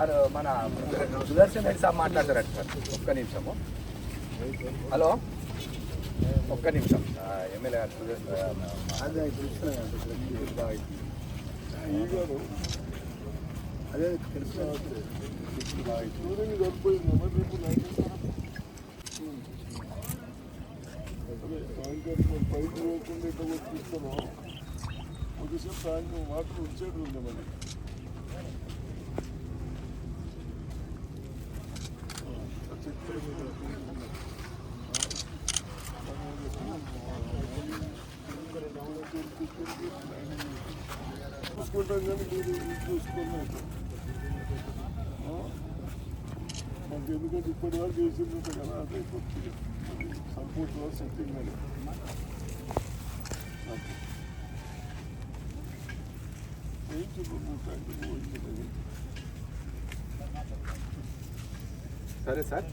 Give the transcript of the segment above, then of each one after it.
అరే మన సుదర్శన్ రెడ్డి సార్ మాట్లాడతారట సార్. ఒక్క నిమిషము. హలో? ఒక్క నిమిషం. ఆ, ఎమ్మెల్యే గారు అదే పైకి పోకుండా ఇట్లా కొట్టిస్తాను కొద్దిసేపు సాయంత్రం వాటర్ వచ్చేది ఉంది మరి చూసుకుంటాం కానీ మీరు ఇది చూసుకోలేదు మాకు ఎందుకంటే ఇప్పటి వరకు చేసింది కదా అదే కొద్దిగా సంపూర్ణ సెట్టింగ్ అని ఏంటి నువ్వు ట్యాంక్ పోయింది సరే సార్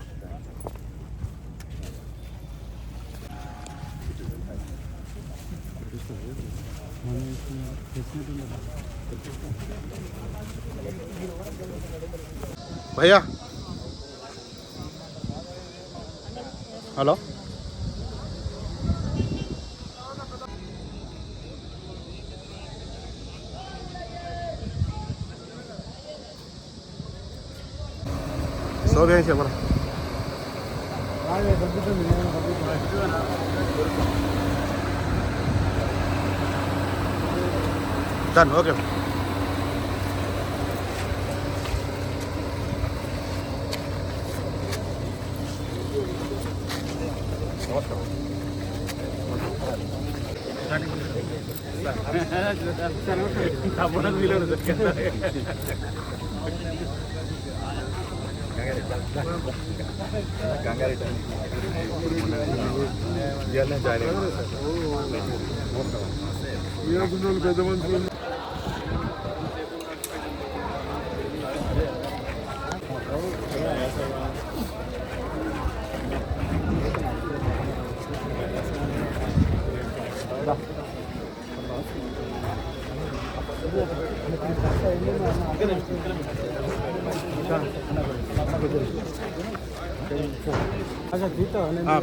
भैया। हेलो। सो गए थे డన్ ఓకే గంగారెడ్డి ఇవన్నీ జాయిన్ అయ్యారు పెద్ద మనుషులు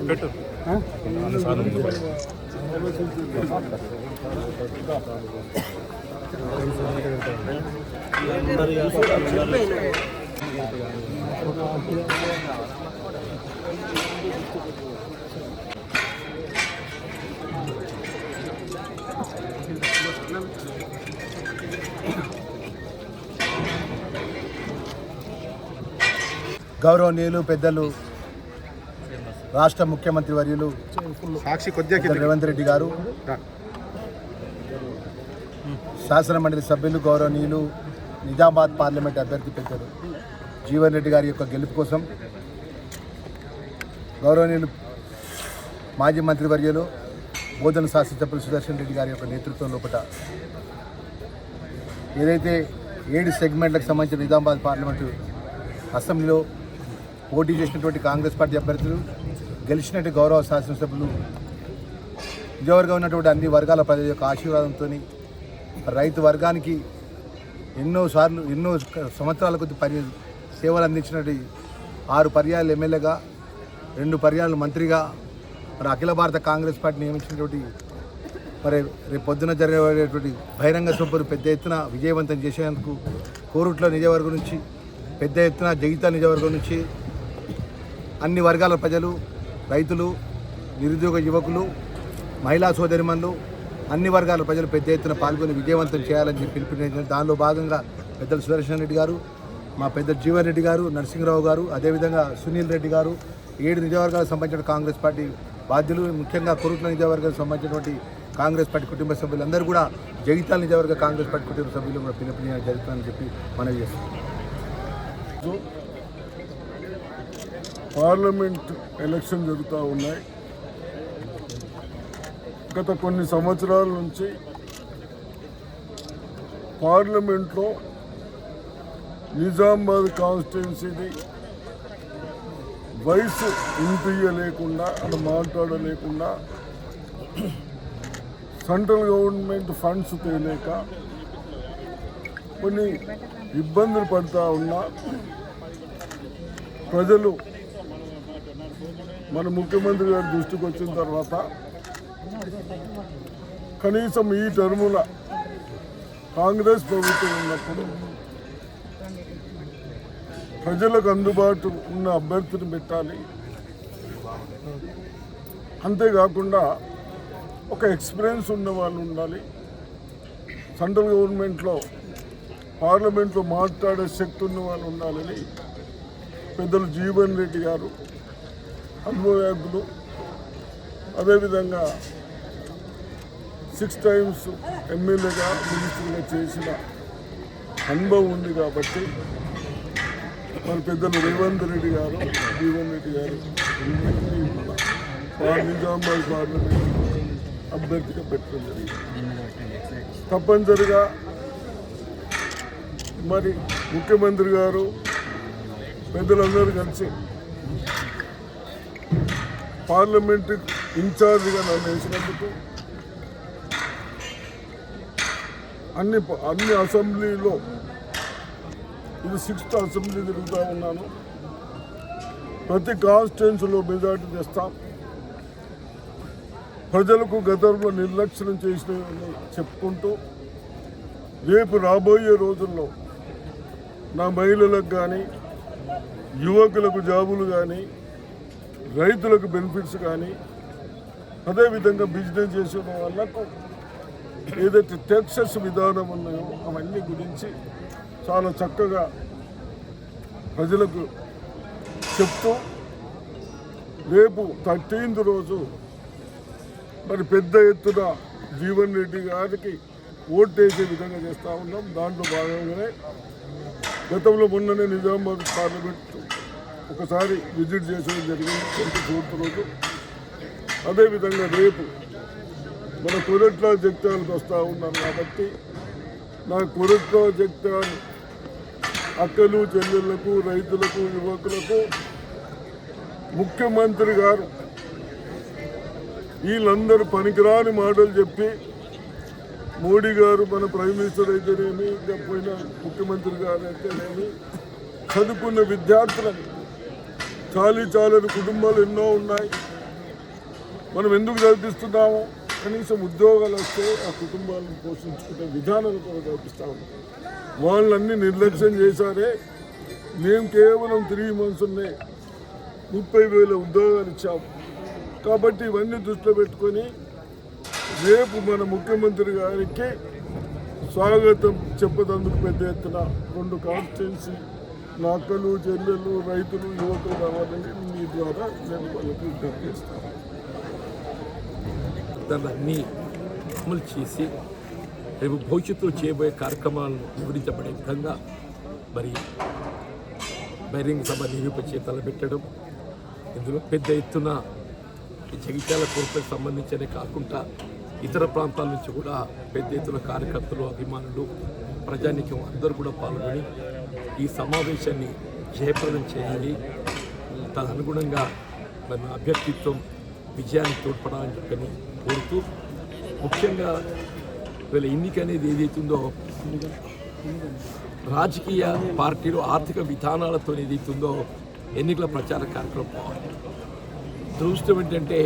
పెట్టు గౌరవనీయులు పెద్దలు రాష్ట్ర ముఖ్యమంత్రి వర్యులు రేవంత్ రెడ్డి గారు శాసన మండలి సభ్యులు గౌరవనీయులు నిజామాబాద్ పార్లమెంట్ అభ్యర్థి పెద్దలు జీవన్ రెడ్డి గారి యొక్క గెలుపు కోసం గౌరవనీయులు మాజీ మంత్రివర్యులు బోధన శాసనసభ్యులు సుదర్శన్ రెడ్డి గారి యొక్క నేతృత్వం లోపల ఏదైతే ఏడు సెగ్మెంట్లకు సంబంధించిన నిజామాబాద్ పార్లమెంటు అసెంబ్లీలో పోటీ చేసినటువంటి కాంగ్రెస్ పార్టీ అభ్యర్థులు గెలిచినట్టు గౌరవ శాసనసభ్యులు నిజవర్గం ఉన్నటువంటి అన్ని వర్గాల ప్రజల యొక్క ఆశీర్వాదంతో రైతు వర్గానికి ఎన్నో సార్లు ఎన్నో సంవత్సరాల కొద్ది పని సేవలు అందించినటువంటి ఆరు పర్యాలు ఎమ్మెల్యేగా రెండు పర్యాలు మంత్రిగా మరి అఖిల భారత కాంగ్రెస్ పార్టీ నియమించినటువంటి మరి రేపు పొద్దున జరగబడేటువంటి బహిరంగ సభ్యులు పెద్ద ఎత్తున విజయవంతం చేసేందుకు కోరుట్ల నిజవర్గం నుంచి పెద్ద ఎత్తున జగిత నిజవర్గం నుంచి అన్ని వర్గాల ప్రజలు రైతులు నిరుద్యోగ యువకులు మహిళా సోదరిమణులు అన్ని వర్గాల ప్రజలు పెద్ద ఎత్తున పాల్గొని విజయవంతం చేయాలని చెప్పి పిలుపునిచ్చారు. దానిలో భాగంగా పెద్దలు సుదర్శన్ రెడ్డి గారు మా పెద్ద జీవన్ రెడ్డి గారు నరసింహరావు గారు అదేవిధంగా సునీల్ రెడ్డి గారు ఏడు నిజవర్గాలకు సంబంధించిన కాంగ్రెస్ పార్టీ బాధ్యులు ముఖ్యంగా కొరుట్ల నిజవర్గాలకు సంబంధించినటువంటి కాంగ్రెస్ పార్టీ కుటుంబ సభ్యులందరూ కూడా జగితాల నిజవర్గ కాంగ్రెస్ పార్టీ కుటుంబ సభ్యులు కూడా పిలుపుని జరుగుతుందని చెప్పి మనవి చేస్తున్నాం పార్లమెంట్ ఎలక్షన్ జరుగుతూ ఉన్నాయి. గత కొన్ని సంవత్సరాల నుంచి పార్లమెంట్లో నిజామాబాద్ కాన్స్టిట్యున్సీని వయసు ఇంపియలేకుండా అలా మాట్లాడలేకుండా సెంట్రల్ గవర్నమెంట్ ఫండ్స్ తేలేక కొన్ని ఇబ్బందులు పడుతూ ఉన్నా ప్రజలు మన ముఖ్యమంత్రి గారి దృష్టికి వచ్చిన తర్వాత కనీసం ఈ టర్ముల కాంగ్రెస్ ప్రభుత్వం ఉన్నప్పుడు ప్రజలకు అందుబాటు ఉన్న అభ్యర్థిని పెట్టాలి. అంతేకాకుండా ఒక ఎక్స్పీరియన్స్ ఉన్న వాళ్ళు ఉండాలి. సెంట్రల్ గవర్నమెంట్లో పార్లమెంట్లో మాట్లాడే శక్తి ఉన్న వాళ్ళు ఉండాలని పెద్దలు జీవన్ రెడ్డి గారు అనుభవజ్ఞులు అదేవిధంగా సిక్స్ టైమ్స్ ఎమ్మెల్యేగా మినిస్టర్గా చేసిన అనుభవం ఉంది కాబట్టి మన పెద్దలు రేవంత్ రెడ్డి గారు జీవన్ రెడ్డి గారు ఇద్దరిని నిజామాబాద్ పార్లమెంట్ అభ్యర్థిగా పెట్టడం జరిగింది. తప్పనిసరిగా మరి ముఖ్యమంత్రి గారు పెద్దలందరూ కలిసి పార్లమెంట్ ఇన్ఛార్జ్గా నన్ను వేసినందుకు అన్ని ప- అన్ని అసెంబ్లీలో ఇది సిక్స్త్ అసెంబ్లీ తిరుగుతూ ఉన్నాను. ప్రతి కాన్స్టిట్యున్సీలో మెజార్టీ తెస్తాం. ప్రజలకు గతంలో నిర్లక్ష్యం చేసిన చెప్పుకుంటూ రేపు రాబోయే రోజుల్లో నా మహిళలకు కానీ యువకులకు జాబులు కానీ రైతులకు బెనిఫిట్స్ కానీ అదేవిధంగా బిజినెస్ చేసిన వాళ్ళకు ఏదైతే టెక్సెస్ విధానం ఉన్నాయో అవన్నీ గురించి చాలా చక్కగా ప్రజలకు చెప్తూ రేపు థర్టీన్త్ రోజు మరి పెద్ద ఎత్తున జీవన్ రెడ్డి గారికి ఓట్ వేసే విధంగా చేస్తూ ఉన్నాం. దాంట్లో భాగంగానే గతంలో మొన్ననే నిజామాబాద్ పార్లమెంట్ ఒకసారి విజిట్ చేసేది జరిగింది ట్వంటీ రోజు. అదేవిధంగా రేపు మన కొరట్లో జగ్తాలకు వస్తూ ఉన్నాను కాబట్టి నా కొరట్లో జగ్తాలు అక్కలు చెల్లెళ్ళకు రైతులకు యువకులకు ముఖ్యమంత్రి గారు వీళ్ళందరూ పనికిరాని మాటలు చెప్పి మోడీ గారు మన ప్రైమ్ మినిస్టర్ అయితేనేమి ఇంకా పోయిన ముఖ్యమంత్రి గారు అయితేనేమి చదువుకున్న విద్యార్థులని చాలీ చాలని కుటుంబాలు ఎన్నో ఉన్నాయి. మనం ఎందుకు చదివిస్తున్నాము కనీసం ఉద్యోగాలు వస్తే ఆ కుటుంబాలను పోషించుకునే విధానాలు కూడా కల్పిస్తా వాళ్ళన్నీ నిర్లక్ష్యం చేశారే. మేము కేవలం త్రీ మంత్స్ ఉన్నాయి ముప్పై వేల ఉద్యోగాలు ఇచ్చాము. కాబట్టి ఇవన్నీ దృష్టిలో పెట్టుకొని రేపు మన ముఖ్యమంత్రి గారికి స్వాగతం చెప్పదందుకు పెద్ద ఎత్తున రెండు కాన్స్టిట్యున్సీ నక్కలు చెల్లెలు రైతులు యువకులు రావాలని మీ ద్వారా నేను వాళ్ళకి విజ్ఞప్తి చేస్తాను దాన్ని అమలు చేసి రేపు భవిష్యత్తులో చేయబోయే కార్యక్రమాలను వివరించబడే విధంగా మరి బహిరంగ సభ నిరూపచే తలపెట్టడం ఇందులో పెద్ద ఎత్తున జగిత్యాల కోర్టుకు సంబంధించనే కాకుండా ఇతర ప్రాంతాల నుంచి కూడా పెద్ద ఎత్తున కార్యకర్తలు అభిమానులు ప్రజానికం అందరూ కూడా పాల్గొని ఈ సమావేశాన్ని జయప్రదం చేయాలి. తదనుగుణంగా మన అభ్యర్థిత్వం విజయానికి తోడ్పడాలని చెప్పని కోరుతూ ముఖ్యంగా వీళ్ళ ఎన్నిక అనేది ఏదైతుందో రాజకీయ పార్టీలు ఆర్థిక విధానాలతో ఏదైతుందో ఎన్నికల ప్రచార కార్యక్రమం పోవాలి దురదృష్టం ఏంటంటే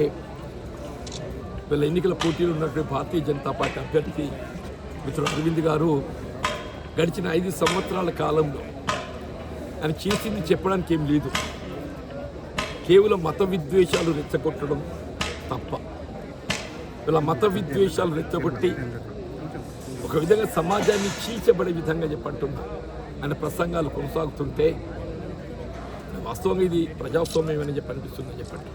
వీళ్ళ ఎన్నికల పోటీలు ఉన్నటువంటి భారతీయ జనతా పార్టీ అభ్యర్థి మిత్రుడు అరవింద్ గారు గడిచిన ఐదు సంవత్సరాల కాలంలో అని చేసింది చెప్పడానికి ఏం లేదు. కేవలం మత విద్వేషాలు రెచ్చగొట్టడం తప్ప. ఇలా మత విద్వేషాలు రెచ్చగొట్టి ఒక విధంగా సమాజాన్ని చీల్చబడే విధంగా చెప్పంటున్నా. ఆయన ప్రసంగాలు కొనసాగుతుంటే వాస్తవంగా ఇది ప్రజాస్వామ్యం అని చెప్పి అనిపిస్తుందని చెప్పండి.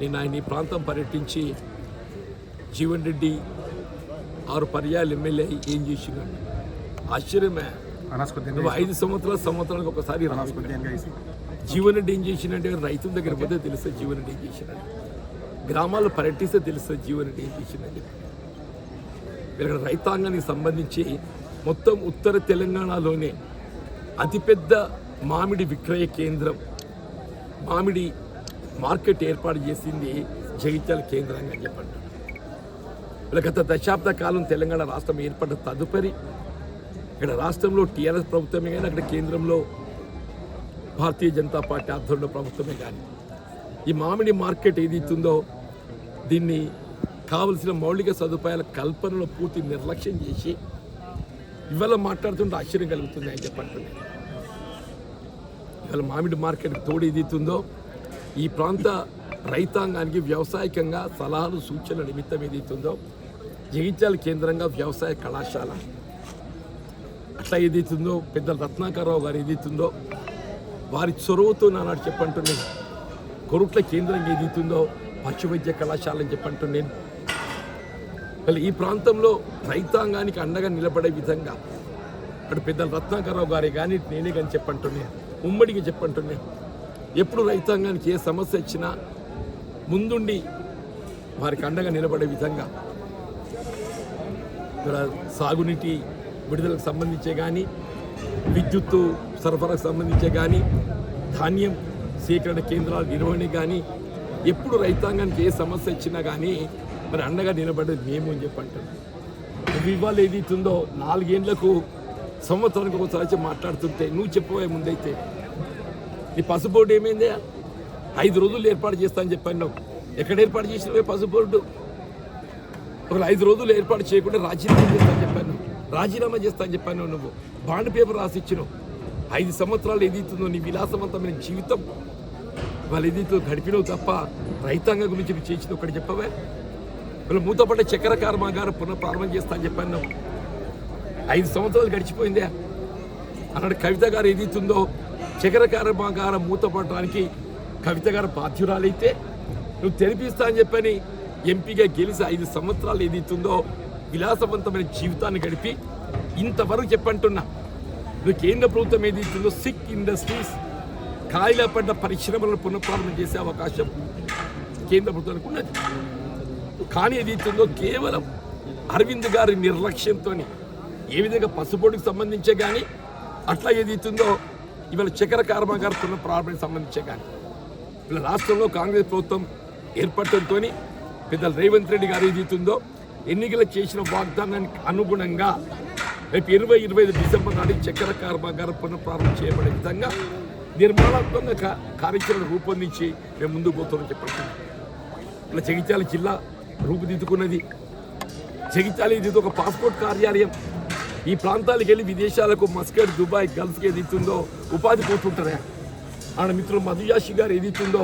నేను ఆయన ఈ ప్రాంతం పర్యటించి జీవన్ రెడ్డి ఆరు పర్యాలు ఎమ్మెల్యే ఏం చేసినాడు ఆశ్చర్యమే. నువ్వు ఐదు సంవత్సరాల సంవత్సరానికి ఒకసారి జీవన్ ఏం చేసినంటే రైతుల దగ్గర పోతే తెలుస్తుంది జీవన్ ఏం చేసినాడు గ్రామాల్లో పర్యటిస్తే తెలుస్తుంది జీవన్ ఏం చేసినట్టు. ఇక్కడ రైతాంగానికి సంబంధించి మొత్తం ఉత్తర తెలంగాణలోనే అతిపెద్ద మామిడి విక్రయ కేంద్రం మామిడి మార్కెట్ ఏర్పాటు చేసింది జగిత్యాల కేంద్రంగా చెప్పండి. గత దశాబ్ద కాలం తెలంగాణ రాష్ట్రం ఏర్పడ్డ తదుపరి ఇక్కడ రాష్ట్రంలో టీఆర్ఎస్ ప్రభుత్వమే కానీ అక్కడ కేంద్రంలో భారతీయ జనతా పార్టీ ఆధ్వర్యంలో ప్రభుత్వమే కానీ. ఈ మామిడి మార్కెట్ ఏది ఇస్తుందో దీన్ని కావలసిన మౌలిక సదుపాయాల కల్పనలో పూర్తి నిర్లక్ష్యం చేసి ఇవాళ మాట్లాడుతుంటే ఆశ్చర్యం కలుగుతుంది అని చెప్పండి ఇవాళ మామిడి మార్కెట్ తోడు ఏదైతుందో ఈ ప్రాంత రైతాంగానికి వ్యవసాయకంగా సలహాలు సూచనల నిమిత్తం ఏదైతుందో జగిత్యాల కేంద్రంగా వ్యవసాయ కళాశాల ఎట్లా ఏదైతుందో పెద్ద రత్నాకరరావు గారు ఏదైతుందో వారి చొరవతో నానాడు చెప్పంటున్నాను కొరుట్ల కేంద్రం ఏదైతుందో పశు వైద్య కళాశాల అని చెప్పంటున్నాను మళ్ళీ ఈ ప్రాంతంలో రైతాంగానికి అండగా నిలబడే విధంగా అటు పెద్ద రత్నాకరరావు గారే కానీ నేనే కానీ చెప్పంటున్నాను ఉమ్మడిగా చెప్పంటున్నాను ఎప్పుడు రైతాంగానికి ఏ సమస్య వచ్చినా ముందుండి వారికి అండగా నిలబడే విధంగా. ఇక్కడ సాగునీటి విడుదలకు సంబంధించే కానీ విద్యుత్తు సరఫరాకు సంబంధించే కానీ ధాన్యం సేకరణ కేంద్రాల నిర్వహణ కానీ ఎప్పుడు రైతాంగానికి ఏ సమస్య వచ్చినా కానీ మరి అండగా నిలబడేది మేము అని చెప్పి అంటారు. నువ్వు ఇవాళ ఏదైతుందో నాలుగేండ్లకు సంవత్సరానికి ఒకసారి వచ్చి మాట్లాడుతుంటే నువ్వు చెప్పబోయే ముందైతే. నీ పసు ఏమైందే ఏమైంది ఐదు రోజులు ఏర్పాటు చేస్తా అని చెప్పాను నువ్వు ఎక్కడ ఏర్పాటు చేసినవే పసు బోర్డు ఐదు రోజులు ఏర్పాటు చేయకుండా రాజీనామా చేస్తాను చెప్పాను రాజీనామా చేస్తాను చెప్పాను నువ్వు. బాండ్ పేపర్ రాసి ఇచ్చినావు. ఐదు సంవత్సరాలు ఏదైతుందో నీ విలాసవంతమైన జీవితం. వాళ్ళు ఏదైతే గడిపినవు తప్ప రైతాంగం గురించి నువ్వు చేసింది ఒకటి చెప్పవే? వాళ్ళు మూతపడ్డ చక్కెర కర్మాగారం పునఃప్రారంభం చేస్తా అని చెప్పాను నువ్వు. ఐదు సంవత్సరాలు గడిచిపోయిందే. అన్నాడు కవిత గారు ఏదైతుందో చక్కెర కర్మాగారం మూతపడటానికి కవిత గారు బాధ్యురాలైతే నువ్వు తెరిపిస్తా అని చెప్పని ఎంపీగా గెలిచి ఐదు సంవత్సరాలు ఏదైతుందో విలాసవంతమైన జీవితాన్ని గడిపి ఇంతవరకు చెప్పంటున్నా. నువ్వు కేంద్ర ప్రభుత్వం ఏది ఇస్తుందో సిక్ ఇండస్ట్రీస్ ఖాళీలో పడ్డ పరిశ్రమలను పునఃప్రారంభం చేసే అవకాశం కేంద్ర ప్రభుత్వానికి ఉన్నది. కానీ ఏదైతుందో కేవలం అరవింద్ గారి నిర్లక్ష్యంతో ఏ విధంగా పసుపోటుకు సంబంధించే కానీ అట్లా ఏదైతుందో ఇవాళ చక్కెర కర్మాగార పునఃప్రారంభానికి సంబంధించే కానీ ఇలా రాష్ట్రంలో కాంగ్రెస్ ప్రభుత్వం ఏర్పడటంతో పెద్ద రేవంత్ రెడ్డి గారు ఏదైతుందో ఎన్నికలు చేసిన వాగ్దానానికి అనుగుణంగా రేపు ఇరవై ఇరవై ఐదు డిసెంబర్ నాటికి చక్కెర కర్మాగారం పునఃప్రారంభం చేయబడే విధంగా నిర్మాణాత్మక కార్యాచరణ రూపొందించి మేము ముందుకు పోతామని చెప్పండి. ఇలా జగిత్యాల జిల్లా రూపుదిద్దుకున్నది. జగిత్యాల ఇది ఒక పాస్పోర్ట్ కార్యాలయం. ఈ ప్రాంతాలకు వెళ్ళి విదేశాలకు మస్కట్ దుబాయ్ గల్ఫ్కి ఇస్తుందో ఉపాధి పోతుంటారా ఆడ మిత్రులు మధుయాషి గారు ఏదైతుందో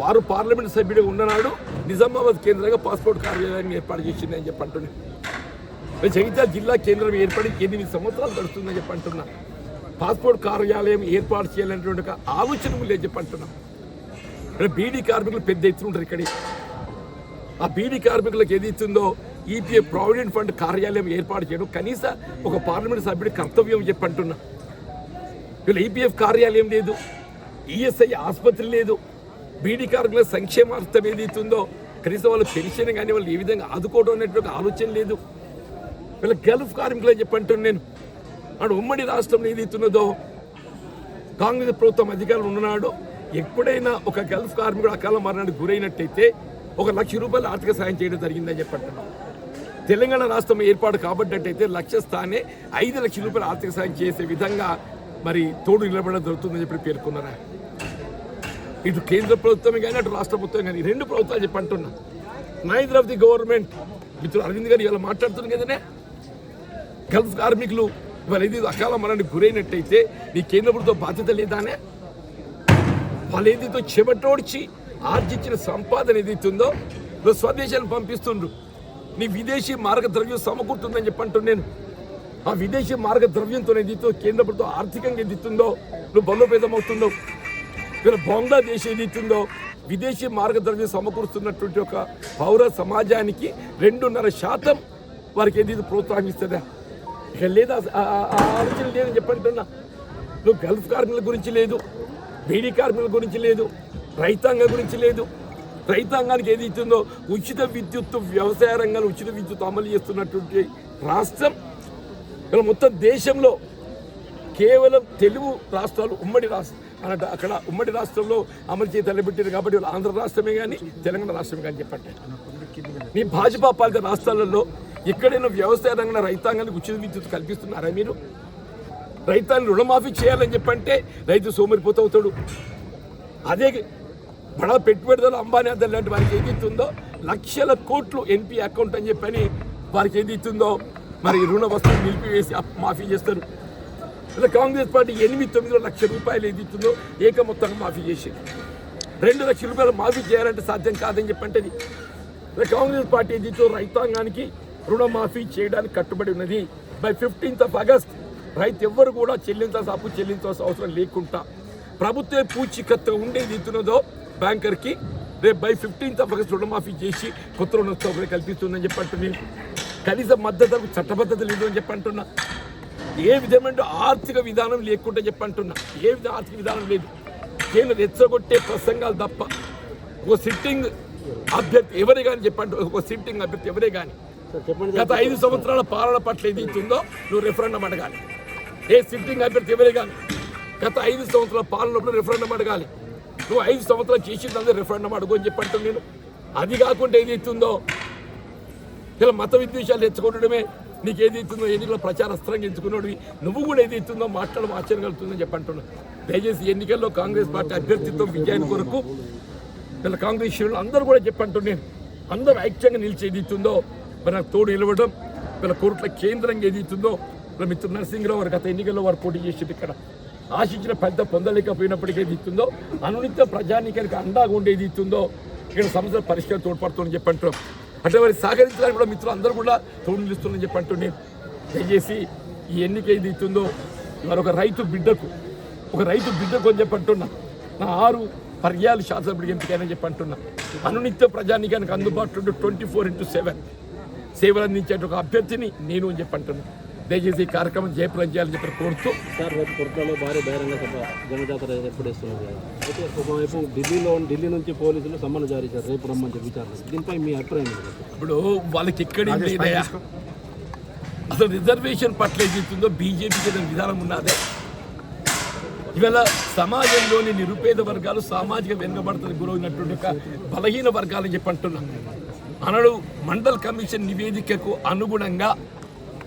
వారు పార్లమెంట్ సభ్యుడిగా ఉన్ననాడు నిజామాబాద్ కేంద్రంగా పాస్పోర్ట్ కార్యాలయం ఏర్పాటు చేసింది అని చెప్పి అంటున్నా. జగిత్యాల జిల్లా కేంద్రం ఏర్పడి ఎనిమిది సంవత్సరాలు గడుస్తుందని చెప్పి అంటున్నా. పాస్పోర్ట్ కార్యాలయం ఏర్పాటు చేయాలనేటువంటి ఒక ఆలోచన లేదు చెప్పి బీడీ కార్మికులు పెద్ద ఎత్తున ఉంటారు ఇక్కడ. ఆ బీడీ కార్మికులకు ఏది ఇస్తుందో ఈపీఎఫ్ ప్రావిడెంట్ ఫండ్ కార్యాలయం ఏర్పాటు చేయడం కనీస ఒక పార్లమెంట్ సభ్యుడి కర్తవ్యం చెప్పి అంటున్నా. వీళ్ళు ఈపీఎఫ్ కార్యాలయం లేదు ఈఎస్ఐ ఆసుపత్రి లేదు బీడీ కార్మికుల సంక్షేమార్థం ఏది ఇస్తుందో కనీసం వాళ్ళు పెన్షన్ కానీ వాళ్ళు ఏ విధంగా ఆదుకోవడం అనేటువంటి ఆలోచన లేదు. వీళ్ళ గల్ఫ్ కార్మికులు అని నేను. అటు ఉమ్మడి రాష్ట్రంలో ఏది ఇస్తున్నదో కాంగ్రెస్ ప్రభుత్వం అధికారులు ఉన్నాడో ఎప్పుడైనా ఒక గల్ఫ్ కార్మికుడు అకాల మరణానికి గురైనట్టయితే ఒక లక్ష రూపాయలు ఆర్థిక సాయం చేయడం జరిగిందని చెప్పంటున్నాను తెలంగాణ రాష్ట్రం ఏర్పాటు కాబట్టినట్టయితే లక్ష స్థానే ఐదు లక్షల రూపాయలు ఆర్థిక సాయం చేసే విధంగా మరి తోడు నిలబడడం జరుగుతుందని చెప్పి పేర్కొన్నారా? ఇటు కేంద్ర ప్రభుత్వమే కానీ అటు రాష్ట్ర ప్రభుత్వం కానీ రెండు ప్రభుత్వాలు చెప్పి అంటున్నా. నైదర్ ఆఫ్ ది గవర్నమెంట్ ఇతరు అరవింద్ గారు ఇలా మాట్లాడుతున్నారు కదనే? గల్ఫ్ కార్మికులు ఇవాళ ఏది అకాల మరణానికి గురైనట్టయితే నీ కేంద్ర ప్రభుత్వం బాధ్యత లేదానే? వాళ్ళు ఏదైతే చెమటోడ్చి ఆర్జించిన సంపాదన ఏదైతే నువ్వు స్వదేశాన్ని పంపిస్తుండ్రు. నీ విదేశీ మార్గద్రవ్యం సమకూరుతుందని చెప్పంటున్నాను నేను. ఆ విదేశీ మార్గద్రవ్యంతో ఏదైతే కేంద్ర ప్రభుత్వం ఆర్థికంగా ఏదైతుందో నువ్వు బలోపేతం అవుతుందో ఇక్కడ బంగ్లాదేశ్ ఏదైతుందో విదేశీ మార్గద్రవ్యం సమకూరుస్తున్నటువంటి ఒక పౌర సమాజానికి రెండున్నర శాతం వారికి ఏదైతే ప్రోత్సాహిస్తుందా. ఇక లేదా ఆ- ఆలోచన లేదని చెప్పంటున్నా నువ్వు గల్ఫ్ కార్మికుల గురించి లేదు బీడీ కార్మికుల గురించి లేదు రైతాంగం గురించి లేదు. రైతాంగానికి ఏది ఇస్తుందో ఉచిత విద్యుత్ వ్యవసాయ రంగంలో ఉచిత విద్యుత్ అమలు చేస్తున్నటువంటి రాష్ట్రం. ఇలా మొత్తం దేశంలో కేవలం తెలుగు రాష్ట్రాలు ఉమ్మడి రాష్ట్రం. అన్నట్టు అక్కడ ఉమ్మడి రాష్ట్రంలో అమలు చేసి తలబెట్టారు కాబట్టి ఆంధ్ర రాష్ట్రమే కానీ తెలంగాణ రాష్ట్రమే కానీ చెప్పండి. మీ భాజపా పాలిత రాష్ట్రాలలో ఎక్కడైనా వ్యవసాయ రంగంలో రైతాంగానికి ఉచిత విద్యుత్ కల్పిస్తున్నారా మీరు? రైతాన్ని రుణమాఫీ చేయాలని చెప్పంటే రైతు సోమరిపోతూ అవుతాడు. అదే బడా పెట్టుబడిదారులు అంబానీ అద్దరు లాంటి వారికి ఏది ఇస్తుందో లక్షల కోట్లు ఎన్పి అకౌంట్ అని చెప్పని వారికి ఏది ఇస్తుందో మరి రుణ వస్తువులు నిలిపివేసి మాఫీ చేస్తారు. ఇలా కాంగ్రెస్ పార్టీ ఎనిమిది తొమ్మిది లక్షల రూపాయలు ఏది ఇస్తుందో ఏక మొత్తంగా మాఫీ చేసింది. రెండు లక్షల రూపాయలు మాఫీ చేయాలంటే సాధ్యం కాదని చెప్పంటే కాంగ్రెస్ పార్టీ ఏది ఇస్తుందో రైతాంగానికి రుణమాఫీ చేయడానికి కట్టుబడి ఉన్నది. బై ఫిఫ్టీన్త్ ఆఫ్ ఆగస్ట్ రైతు ఎవ్వరు కూడా చెల్లించాల్సిన అప్పు చెల్లించాల్సిన అవసరం లేకుండా ప్రభుత్వే పూచికత్తు ఉండేది ఇస్తున్నదో బ్యాంకర్కి రేపు బై ఫిఫ్టీన్త్ ఆఫ్ ఆగస్ట్ రుణమాఫీ చేసి కొత్త రుణ సౌకర్యం కల్పిస్తుందని చెప్పంటుంది కనీస మద్దతు చట్టబద్ధత లేదు అని చెప్పంటున్నా. ఏ విధమైన ఆర్థిక విధానం లేకుండా చెప్పంటున్నా. ఏ విధ ఆర్థిక విధానం లేదు. కేవలం రెచ్చగొట్టే ప్రసంగాలు తప్ప ఒక సిట్టింగ్ అభ్యర్థి ఎవరే కానీ చెప్పంటు ఒక సిట్టింగ్ అభ్యర్థి ఎవరే కానీ గత ఐదు సంవత్సరాల పాలన పట్ల ఏది ఇస్తుందో నువ్వు రెఫరెండం అడగాలి. ఏ సిట్టింగ్ అభ్యర్థి ఎవరే కానీ గత ఐదు సంవత్సరాల పాలనప్పుడు రెఫరెండం అడగాలి. నువ్వు ఐదు సంవత్సరాలు చేసిందంటే రెఫరెండం అడుగు అని చెప్పంటు నేను అది కాకుండా ఏది ఇస్తుందో ఇలా మత విద్వేషాలు తెచ్చుకోవడమే నీకు ఏది ఇస్తుందో ఎన్నికల ప్రచార అస్త్రంగా ఎంచుకున్నాడు నువ్వు కూడా ఏది ఇస్తుందో మాట్లాడడం ఆశ్చర్యం కలుగుతుందని చెప్పంటున్నా. దయచేసి ఎన్నికల్లో కాంగ్రెస్ పార్టీ అభ్యర్థిత్వం విజయాన్ని కొరకు వీళ్ళ కాంగ్రెస్ అందరూ కూడా చెప్పంటున్నాను అందరూ ఐక్యంగా నిలిచి ఏది ఇస్తుందో మరి నాకు తోడు నిలవడం వీళ్ళ కోర్టుల కేంద్రంగా ఏది ఇస్తుందో వీళ్ళ మిత్రుడు నరసింహరావు వారు గత ఎన్నికల్లో వారు పోటీ చేసింది ఇక్కడ. ఆశించిన పెద్ద పొందలేకపోయినప్పటికీ ఏది ఇస్తుందో అనునిత్య ప్రజానీకానికి అండాగా ఉండేది ఇస్తుందో ఇక్కడ సమస్యల పరిష్కారం తోడ్పడుతుందని చెప్పంటున్నాం. అంటే వారికి సహకరించడానికి కూడా మిత్రులు అందరూ కూడా తోడు నిలుస్తుందని చెప్పంటూ దయచేసి ఈ ఎన్నిక ఏది ఇస్తుందో మరొక ఒక రైతు బిడ్డకు ఒక రైతు బిడ్డకు అని చెప్పంటున్నా నా ఆరు పర్యాలు శాసనసభ్యుడికి ఎంపికైనా చెప్పంటున్నా అనునిత్య ప్రజానికానికి అందుబాటులో ట్వంటీ ఫోర్ ఇంటూ సెవెన్ సేవలు అందించే ఒక అభ్యర్థిని నేను అని చెప్పంటున్నా దయచేసి ఈ కార్యక్రమం జయప్రదం చేయాలని చెప్పి కోరుతూ సార్ రేపు కొరతలో భారీ బహిరంగ సభ జనజాతర ఏర్పడేస్తున్నారు అయితే ఒకవైపు ఢిల్లీలో ఢిల్లీ నుంచి పోలీసులు సమ్మన్ జారీ చేశారు. రేపు రమ్మని చెప్పి విచారణ దీనిపై మీ అభిప్రాయం? ఇప్పుడు వాళ్ళకి ఎక్కడి లేదయా అసలు రిజర్వేషన్ పట్ల ఏదైతుందో బీజేపీకి ఏదైనా విధానం ఉన్నదే. ఇవాళ సమాజంలోని నిరుపేద వర్గాలు సామాజిక వెనుకబడతలకు గురైనటువంటి ఒక బలహీన వర్గాలని చెప్పి అంటున్నాం. అనడు మండల్ కమిషన్ నివేదికకు అనుగుణంగా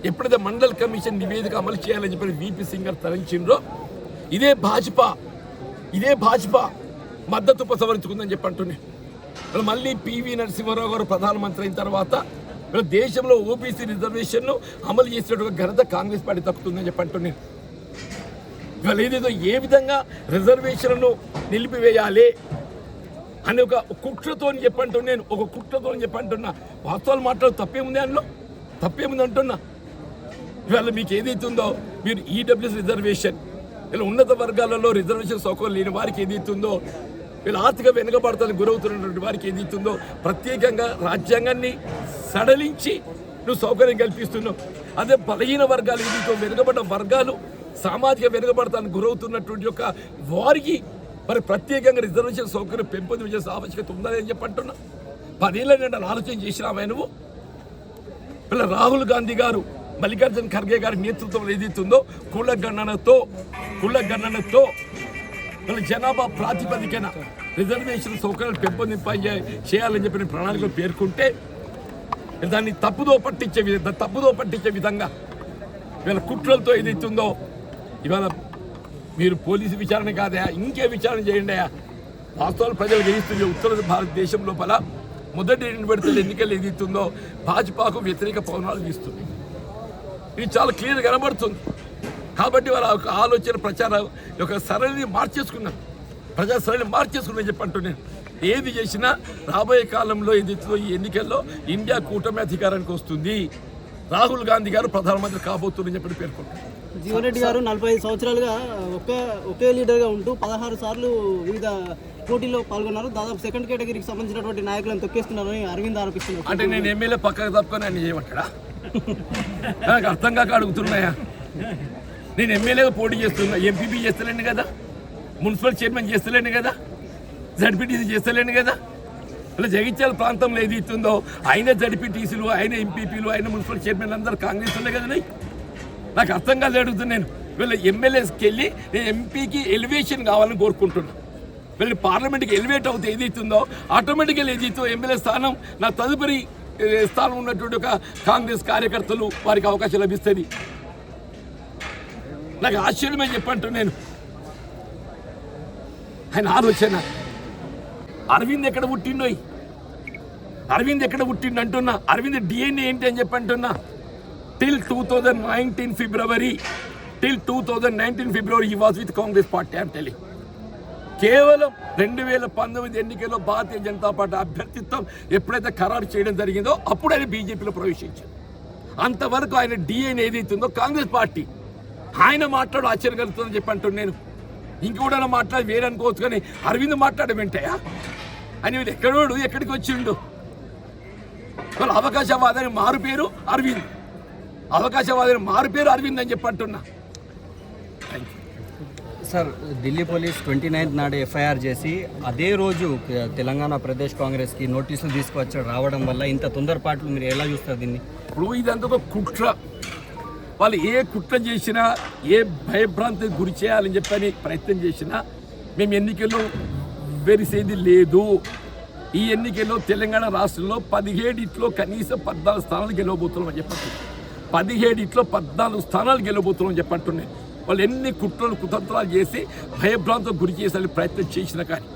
ఎప్పుడైతే మండల్ కమిషన్ నివేదిక అమలు చేయాలని చెప్పి వీపీ సింగ్ గారు ఇదే భాజపా ఇదే భాజపా మద్దతు ఉపసంహరించుకుందని చెప్పి అంటున్నాయి మళ్ళీ పివి నరసింహారావు గారు ప్రధానమంత్రి అయిన తర్వాత దేశంలో ఓబీసీ రిజర్వేషన్ను అమలు చేసినట్టుగా ఘనత కాంగ్రెస్ పార్టీ తప్పుతుందని చెప్పి అంటున్నాను ఇవాళ ఏదేదో ఏ విధంగా రిజర్వేషన్లను నిలిపివేయాలి అని ఒక కుట్రతో అని చెప్పంటున్నాను ఒక కుట్రతో చెప్పంటున్నా వాస్తవాలు మాట్లాడు తప్పేముంది అందులో తప్పేముంది అంటున్నా? ఇవాళ మీకు ఏదైతుందో మీరు ఈడబ్ల్యూఎస్ రిజర్వేషన్ ఇలా ఉన్నత వర్గాలలో రిజర్వేషన్ సౌకర్యం లేని వారికి ఏదైతుందో వీళ్ళు ఆర్థిక వెనుకబడతానికి గురవుతున్నటువంటి వారికి ఏదైతుందో ప్రత్యేకంగా రాజ్యాంగాన్ని సడలించి నువ్వు సౌకర్యం కల్పిస్తున్నావు. అదే బలహీన వర్గాలు ఏదైతే వెనుకబడ్డ వర్గాలు సామాజిక వెనుకబడతానికి గురవుతున్నటువంటి యొక్క వారికి మరి ప్రత్యేకంగా రిజర్వేషన్ సౌకర్యం పెంపొందించాల్సిన ఆవశ్యకత ఉందని అని చెప్పి అంటున్నా. పదేళ్ళ నిండా ఆలోచన చేసినామే నువ్వు? వీళ్ళ రాహుల్ గాంధీ గారు మల్లికార్జున ఖర్గే గారి నేతృత్వంలో ఏదైతుందో కుల గణనతో కుల గణనతో వీళ్ళ జనాభా ప్రాతిపదికన రిజర్వేషన్ సౌకర్యాలు పెంపొందింప చేయాలని చెప్పిన ప్రణాళికలు పేర్కొంటే దాన్ని తప్పుదో పట్టించే విధంగా తప్పుదో పట్టించే విధంగా ఇవాళ కుట్రలతో ఏదైతుందో ఇవాళ మీరు పోలీసు విచారణ కాదా ఇంకే విచారణ చేయండి వాస్తవాలు ప్రజలు గ్రహిస్తుంది ఉత్తర భారతదేశం లోపల మొదటి రెండు విడతల ఎన్నికలు ఏదైతుందో భాజపాకు వ్యతిరేక పవనాలు తీస్తుంది ఇది చాలా క్లియర్ కనబడుతుంది. కాబట్టి వాళ్ళ ఒక ఆలోచన ప్రచారం ఒక సరళిని మార్చేసుకున్నారు ప్రజా సరళిని మార్చేసుకున్నారని చెప్పి అంటున్నాను ఏది చేసినా రాబోయే కాలంలో ఏదైతుందో ఈ ఎన్నికల్లో ఇండియా కూటమి అధికారానికి వస్తుంది. రాహుల్ గాంధీ గారు ప్రధానమంత్రి కాబోతుందని చెప్పి పేర్కొంటారు జీవన్ రెడ్డి గారు నలభై ఐదు సంవత్సరాలుగా ఒక ఒకే లీడర్గా ఉంటూ పదహారు సార్లు వివిధ పోటీల్లో పాల్గొన్నారు. దాదాపు సెకండ్ కేటగిరీకి సంబంధించినటువంటి నాయకులను తొక్కేస్తున్నారని అరవింద్ ఆరోపిస్తున్నారు. అంటే నేను ఎమ్మెల్యే పక్కకు తప్పుకొని ఆయన చేయమంటాడా? నాకు అర్థం కాక అడుగుతున్నాయా? నేను ఎమ్మెల్యేగా పోటీ చేస్తున్నా ఎంపీపీ చేస్తలేను కదా మున్సిపల్ చైర్మన్ చేస్తలేను కదా జడ్పీటీసీ చేస్తలేను కదా. అలా జగిత్యాల ప్రాంతంలో ఏది ఇస్తుందో ఆయన జడ్పీటీసీలు ఆయన ఎంపీపీలు ఆయన మున్సిపల్ చైర్మన్ అందరూ కాంగ్రెస్ వాళ్ళే కదా నాకు అర్థం కాదు అడుగుతున్నాను వీళ్ళ ఎమ్మెల్యేస్కి వెళ్ళి నేను ఎంపీకి ఎలివేషన్ కావాలని కోరుకుంటున్నాను వీళ్ళు పార్లమెంట్కి ఎలివేట్ అవుతే ఏదైతుందో ఆటోమేటిక్గా ఏదైతుందో ఎమ్మెల్యే స్థానం నా తదుపరి స్థానం ఉన్నటువంటి ఒక కాంగ్రెస్ కార్యకర్తలు వారికి అవకాశం లభిస్తుంది. నాకు ఆశ్చర్యమే చెప్పంటు నేను. ఆయన ఆలోచన అరవింద్ ఎక్కడ పుట్టిండోయ్? అరవింద్ ఎక్కడ పుట్టిండు అంటున్నా? అరవింద్ డిఎన్ఏ ఏంటి అని చెప్పి అంటున్నా till two thousand nineteen February till two thousand nineteen February ఈ వాజ్ విత్ కాంగ్రెస్ పార్టీ అంటే టెలి కేవలం రెండు వేల పంతొమ్మిది ఎన్నికల్లో భారతీయ జనతా పార్టీ అభ్యర్థిత్వం ఎప్పుడైతే ఖరారు చేయడం జరిగిందో అప్పుడు ఆయన బీజేపీలో ప్రవేశించారు. అంతవరకు ఆయన డిఎన్ ఏదైతుందో కాంగ్రెస్ పార్టీ. ఆయన మాట్లాడు ఆశ్చర్యం కలుగుతుందని చెప్పి అంటున్నాను నేను. ఇంకోడైనా మాట్లాడి వేరే అనుకోవచ్చు కానీ అరవింద్ మాట్లాడడం ఏంటయా అని వీడు ఎక్కడోడు ఎక్కడికి వచ్చిండు? వాళ్ళ అవకాశవాదని మారు పేరు అరవింద్. అవకాశవాదని మారు పేరు అరవింద్ అని చెప్పి అంటున్నా. Sir Delhi police twenty ninth నాడు ఎఫ్ఐఆర్ చేసి అదే రోజు తెలంగాణ ప్రదేశ్ కాంగ్రెస్కి నోటీసులు తీసుకువచ్చి రావడం వల్ల ఇంత తొందరపాట్లు మీరు ఎలా చూస్తారు దీన్ని? ఇప్పుడు ఇదంతా ఒక కుట్ర. వాళ్ళు ఏ కుట్ర చేసినా ఏ భయభ్రాంతికి గురి చేయాలని చెప్పని ప్రయత్నం చేసినా మేము ఎన్నికల్లో వెరిసేది లేదు. ఈ ఎన్నికల్లో తెలంగాణ రాష్ట్రంలో పదిహేడిట్లో కనీసం పద్నాలుగు స్థానాలు గెలవబోతున్నాం అని చెప్పండి పదిహేడిట్లో పద్నాలుగు స్థానాలు గెలవబోతున్నాం అని చెప్పంటున్నాయి వాళ్ళు ఎన్ని కుట్రలు కుతంత్రాలు చేసి భయభ్రాంతం గురి చేసే ప్రయత్నం చేసినా కానీ